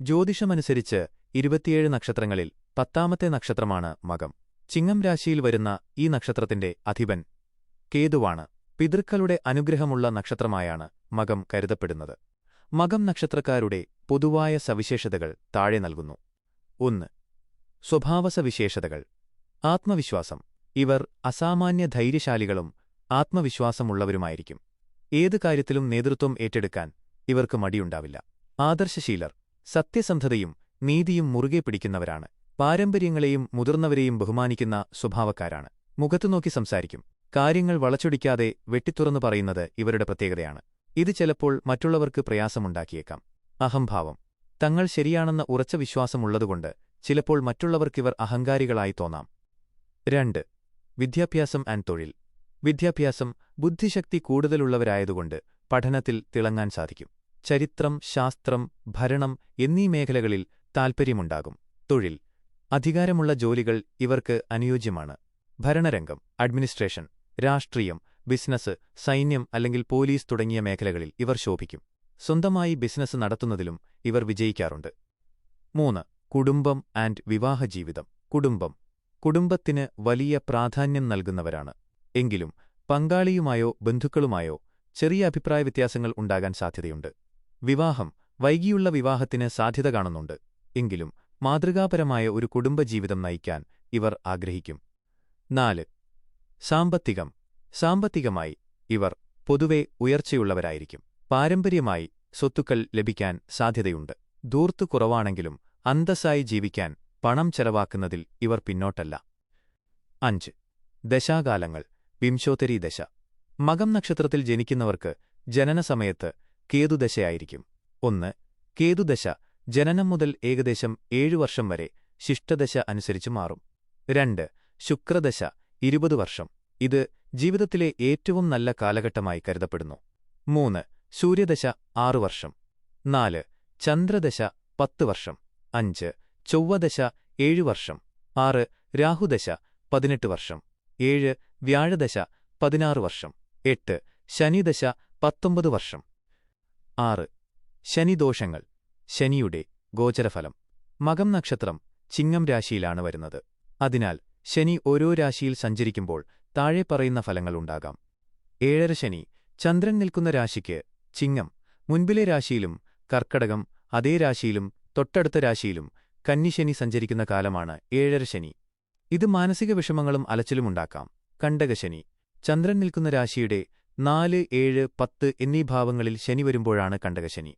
ജ്യോതിഷമനുസരിച്ച് ഇരുപത്തിയേഴ് നക്ഷത്രങ്ങളിൽ പത്താമത്തെ നക്ഷത്രമാണ് മകം. ചിങ്ങം രാശിയിൽ വരുന്ന ഈ നക്ഷത്രത്തിന്റെ അധിപൻ കേതുവാണ്. പിതൃക്കളുടെ അനുഗ്രഹമുള്ള നക്ഷത്രമായാണ് മകം കരുതപ്പെടുന്നത്. മകം നക്ഷത്രക്കാരുടെ പൊതുവായ സവിശേഷതകൾ താഴെ നൽകുന്നു. ഒന്ന്. സ്വഭാവസവിശേഷതകൾ. ആത്മവിശ്വാസം. ഇവർ അസാമാന്യ ധൈര്യശാലികളും ആത്മവിശ്വാസമുള്ളവരുമായിരിക്കും. ഏതു കാര്യത്തിലും നേതൃത്വം ഏറ്റെടുക്കാൻ ഇവർക്ക് മടിയുണ്ടാവില്ല. ആദർശശീലർ. സത്യസന്ധതയും നീതിയും മുറുകെ പിടിക്കുന്നവരാണ്. പാരമ്പര്യങ്ങളെയും മുതിർന്നവരെയും ബഹുമാനിക്കുന്ന സ്വഭാവക്കാരാണ്. മുഖത്തുനോക്കി സംസാരിക്കും. കാര്യങ്ങൾ വളച്ചൊടിക്കാതെ വെട്ടിത്തുറന്നു പറയുന്നത് ഇവരുടെ പ്രത്യേകതയാണ്. ഇത് ചിലപ്പോൾ മറ്റുള്ളവർക്ക് പ്രയാസമുണ്ടാക്കിയേക്കാം. അഹംഭാവം. തങ്ങൾ ശരിയാണെന്ന ഉറച്ച വിശ്വാസമുള്ളതുകൊണ്ട് ചിലപ്പോൾ മറ്റുള്ളവർക്കിവർ അഹങ്കാരികളായി തോന്നാം. രണ്ട്. വിദ്യാഭ്യാസം ആൻഡ് തൊഴിൽ. വിദ്യാഭ്യാസം ബുദ്ധിശക്തി കൂടുതലുള്ളവരായതുകൊണ്ട് പഠനത്തിൽ തിളങ്ങാൻ സാധിക്കും. ചരിത്രം ശാസ്ത്രം ഭരണം എന്നീ മേഖലകളിൽ താൽപ്പര്യമുണ്ടാകും തൊഴിൽ അധികാരമുള്ള ജോലികൾ ഇവർക്ക് അനുയോജ്യമാണ്. ഭരണരംഗം അഡ്മിനിസ്ട്രേഷൻ രാഷ്ട്രീയം ബിസിനസ് സൈന്യം അല്ലെങ്കിൽ പോലീസ് തുടങ്ങിയ മേഖലകളിൽ ഇവർ ശോഭിക്കും. സ്വന്തമായി ബിസിനസ് നടത്തുന്നതിലും ഇവർ വിജയിക്കാറുണ്ട്. മൂന്ന് കുടുംബം ആൻഡ് വിവാഹജീവിതം കുടുംബം കുടുംബത്തിന് വലിയ പ്രാധാന്യം നൽകുന്നവരാണ്. എങ്കിലും പങ്കാളിയുമായോ ബന്ധുക്കളുമായോ ചെറിയ അഭിപ്രായ വ്യത്യാസങ്ങൾ ഉണ്ടാകാൻ സാധ്യതയുണ്ട്. വിവാഹം വൈകിയുള്ള വിവാഹത്തിന് സാധ്യത കാണുന്നുണ്ട്. എങ്കിലും മാതൃകാപരമായ ഒരു കുടുംബജീവിതം നയിക്കാൻ ഇവർ ആഗ്രഹിക്കും. നാല്. സാമ്പത്തികം. സാമ്പത്തികമായി ഇവർ പൊതുവെ ഉയർച്ചയുള്ളവരായിരിക്കും. പാരമ്പര്യമായി സ്വത്തുക്കൾ ലഭിക്കാൻ സാധ്യതയുണ്ട്. ദൂർത്തു കുറവാണെങ്കിലും അന്തസ്സായി ജീവിക്കാൻ പണം ചെലവാക്കുന്നതിൽ ഇവർ പിന്നോട്ടല്ല. അഞ്ച്. ദശാകാലങ്ങൾ. വിംശോത്തരി ദശ മകം നക്ഷത്രത്തിൽ ജനിക്കുന്നവർക്ക് ജനനസമയത്ത് കേതുദശയായിരിക്കും. ഒന്ന് കേതുദശ ജനനം മുതൽ ഏകദേശം ഏഴു വർഷം വരെ ശിഷ്ടദശ അനുസരിച്ച് മാറും. രണ്ട് ശുക്രദശ ഇരുപത് വർഷം. ഇത് ജീവിതത്തിലെ ഏറ്റവും നല്ല കാലഘട്ടമായി കരുതപ്പെടുന്നു. മൂന്ന് സൂര്യദശ ആറു വർഷം. നാല് ചന്ദ്രദശ പത്ത് വർഷം. അഞ്ച് ചൊവ്വദശ ഏഴു വർഷം. ആറ് രാഹുദശ പതിനെട്ട് വർഷം. ഏഴ് വ്യാഴദശ പതിനാറ് വർഷം. എട്ട് ശനിദശ പത്തൊമ്പത് വർഷം. ആറ്. ശനിദോഷങ്ങൾ. ശനിയുടെ ഗോചരഫലം. മകം നക്ഷത്രം ചിങ്ങം രാശിയിലാണ് വരുന്നത്. അതിനാൽ ശനി ഓരോ രാശിയിൽ സഞ്ചരിക്കുമ്പോൾ താഴെ പറയുന്ന ഫലങ്ങളുണ്ടാകാം ഏഴര ശനി. ചന്ദ്രൻ നിൽക്കുന്ന രാശിക്ക് ചിങ്ങം. മുൻപിലെ രാശിയിലും കർക്കടകം അതേ രാശിയിലും തൊട്ടടുത്ത രാശിയിലും കന്നിശനി സഞ്ചരിക്കുന്ന കാലമാണ് ഏഴര ശനി. ഇത് മാനസിക വിഷമങ്ങളും അലച്ചിലുമുണ്ടാക്കാം കണ്ടകശനി. ചന്ദ്രൻ നിൽക്കുന്ന രാശിയുടെ നാല് ഏഴ് പത്ത് എന്നീ ഭാവങ്ങളിൽ ശനി വരുമ്പോഴാണ് കണ്ടകശനി.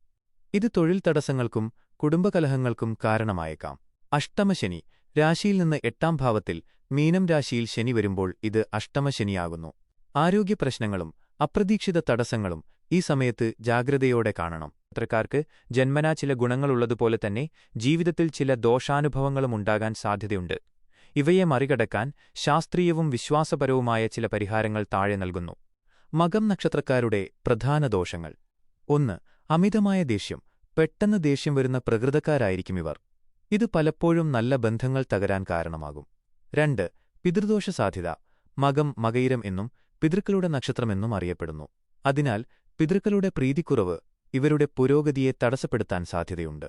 ഇത് തൊഴിൽ തടസ്സങ്ങൾക്കും കുടുംബകലഹങ്ങൾക്കും കാരണമായേക്കാം. അഷ്ടമശനി രാശിയിൽ നിന്ന് എട്ടാം ഭാവത്തിൽ മീനം രാശിയിൽ ശനി വരുമ്പോൾ ഇത് അഷ്ടമശനിയാകുന്നു. ആരോഗ്യപ്രശ്നങ്ങളും അപ്രതീക്ഷിത തടസ്സങ്ങളും ഈ സമയത്ത് ജാഗ്രതയോടെ കാണണം. യാത്രക്കാർക്ക് ജന്മനാ ചില ഗുണങ്ങളുള്ളതുപോലെ തന്നെ ജീവിതത്തിൽ ചില ദോഷാനുഭവങ്ങളും ഉണ്ടാകാൻ സാധ്യതയുണ്ട്. ഇവയെ മറികടക്കാൻ ശാസ്ത്രീയവും വിശ്വാസപരവുമായ ചില പരിഹാരങ്ങൾ താഴെ നൽകുന്നു. മകം നക്ഷത്രക്കാരുടെ പ്രധാന ദോഷങ്ങൾ. ഒന്ന് അമിതമായ ദേഷ്യം. പെട്ടെന്ന് ദേഷ്യം വരുന്ന പ്രകൃതക്കാരായിരിക്കും ഇവർ. ഇത് പലപ്പോഴും നല്ല ബന്ധങ്ങൾ തകരാൻ കാരണമാകും. രണ്ട് പിതൃദോഷ സാധ്യത. മകം മകയിരം എന്നും പിതൃക്കളുടെ നക്ഷത്രമെന്നും അറിയപ്പെടുന്നു. അതിനാൽ പിതൃക്കളുടെ പ്രീതിക്കുറവ് ഇവരുടെ പുരോഗതിയെ തടസ്സപ്പെടുത്താൻ സാധ്യതയുണ്ട്.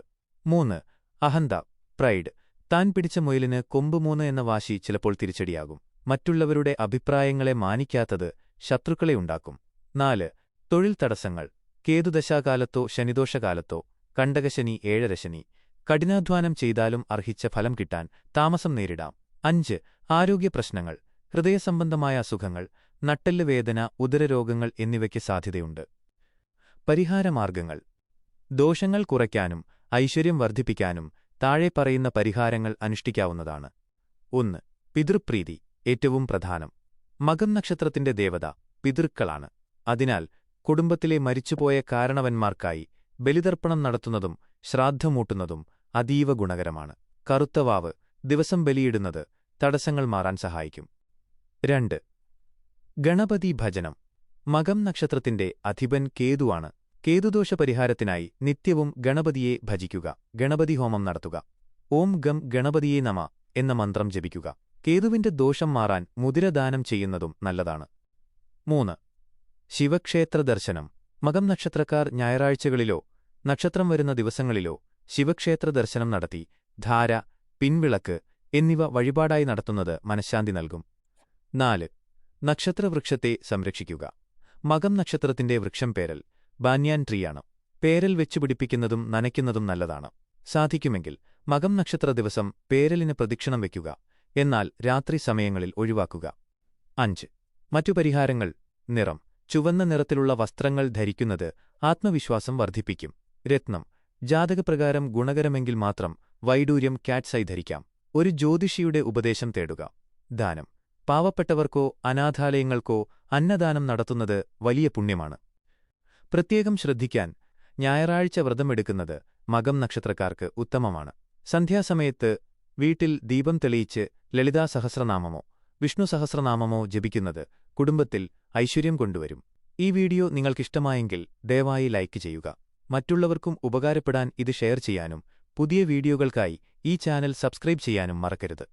മൂന്ന് അഹന്ത. പ്രൈഡ്. താൻ പിടിച്ച മുയലിന് കൊമ്പ് മൂന്ന് എന്ന വാശി ചിലപ്പോൾ തിരിച്ചടിയാകും. മറ്റുള്ളവരുടെ അഭിപ്രായങ്ങളെ മാനിക്കാത്തത് ശത്രുക്കളെ ഉണ്ടാക്കും. നാല് തൊഴിൽ തടസ്സങ്ങൾ. കേതുദശാകാലത്തോ ശനിദോഷകാലത്തോ കണ്ടകശനി ഏഴരശനി. കഠിനാധ്വാനം ചെയ്താലും അർഹിച്ച ഫലം കിട്ടാൻ താമസം നേരിടാം. അഞ്ച് ആരോഗ്യപ്രശ്നങ്ങൾ ഹൃദയസംബന്ധമായ അസുഖങ്ങൾ നട്ടെല്ല് വേദന ഉദരരോഗങ്ങൾ എന്നിവയ്ക്ക് സാധ്യതയുണ്ട്. പരിഹാരമാർഗങ്ങൾ. ദോഷങ്ങൾ കുറയ്ക്കാനും ഐശ്വര്യം വർദ്ധിപ്പിക്കാനും താഴെ പറയുന്ന പരിഹാരങ്ങൾ അനുഷ്ഠിക്കാവുന്നതാണ്. ഒന്ന് പിതൃപ്രീതി. ഏറ്റവും പ്രധാനം. മകം നക്ഷത്രത്തിന്റെ ദേവത പിതൃക്കളാണ്. അതിനാൽ കുടുംബത്തിലെ മരിച്ചുപോയ കാരണവന്മാർക്കായി ബലിതർപ്പണം നടത്തുന്നതും ശ്രാദ്ധമൂട്ടുന്നതും അതീവ ഗുണകരമാണ്. കറുത്തവാവ് ദിവസം ബലിയിടുന്നത് തടസ്സങ്ങൾ മാറാൻ സഹായിക്കും. രണ്ട്. ഗണപതി ഭജനം. മകം നക്ഷത്രത്തിന്റെ അധിപൻ കേതുവാണ്. കേതുദോഷ പരിഹാരത്തിനായി നിത്യവും ഗണപതിയെ ഭജിക്കുക ഗണപതി ഹോമം നടത്തുക. ഓം ഗം ഗണപതിയെ നമ എന്ന മന്ത്രം ജപിക്കുക. കേതുവിന്റെ ദോഷം മാറാൻ മുതിരദാനം ചെയ്യുന്നതും നല്ലതാണ്. മൂന്ന്. ശിവക്ഷേത്ര ദർശനം. മകം നക്ഷത്രക്കാർ ഞായറാഴ്ചകളിലോ നക്ഷത്രം വരുന്ന ദിവസങ്ങളിലോ ശിവക്ഷേത്ര ദർശനം നടത്തി ധാര പിൻവിളക്ക് എന്നിവ വഴിപാടായി നടത്തുന്നത് മനഃശാന്തി നൽകും. നാല്. നക്ഷത്രവൃക്ഷത്തെ സംരക്ഷിക്കുക. മകം നക്ഷത്രത്തിന്റെ വൃക്ഷം പേരൽ ബാന്യാൻ ട്രീയാണ്. പേരൽ വെച്ചുപിടിപ്പിക്കുന്നതും നനയ്ക്കുന്നതും നല്ലതാണ്. സാധിക്കുമെങ്കിൽ മകം നക്ഷത്ര ദിവസം പേരലിന് പ്രദക്ഷിണം വയ്ക്കുക. എന്നാൽ രാത്രി സമയങ്ങളിൽ ഒഴിവാക്കുക. അഞ്ച്. മറ്റു പരിഹാരങ്ങൾ. നിറം. ചുവന്ന നിറത്തിലുള്ള വസ്ത്രങ്ങൾ ധരിക്കുന്നത് ആത്മവിശ്വാസം വർദ്ധിപ്പിക്കും. രത്നം. ജാതകപ്രകാരം ഗുണകരമെങ്കിൽ മാത്രം വൈഡൂര്യം കാറ്റ്സായി ധരിക്കാം. ഒരു ജ്യോതിഷിയുടെ ഉപദേശം തേടുക. ദാനം. പാവപ്പെട്ടവർക്കോ അനാഥാലയങ്ങൾക്കോ അന്നദാനം നടത്തുന്നത് വലിയ പുണ്യമാണ്. പ്രത്യേകം ശ്രദ്ധിക്കാൻ ഞായറാഴ്ച വ്രതമെടുക്കുന്നത് മകം നക്ഷത്രക്കാർക്ക് ഉത്തമമാണ്. സന്ധ്യാസമയത്ത് വീട്ടിൽ ദീപം തെളിയിച്ച് ലളിതാ സഹസ്രനാമമോ വിഷ്ണു സഹസ്രനാമമോ ജപിക്കുന്നത് കുടുംബത്തിൽ ഐശ്വര്യം കൊണ്ടുവരും. ഈ വീഡിയോ നിങ്ങൾക്കിഷ്ടമായെങ്കിൽ ദയവായി ലൈക്ക് ചെയ്യുക. മറ്റുള്ളവർക്കും ഉപകാരപ്പെടാൻ ഇത് ഷെയർ ചെയ്യാനും പുതിയ വീഡിയോകൾക്കായി ഈ ചാനൽ സബ്സ്ക്രൈബ് ചെയ്യാനും മറക്കരുത്.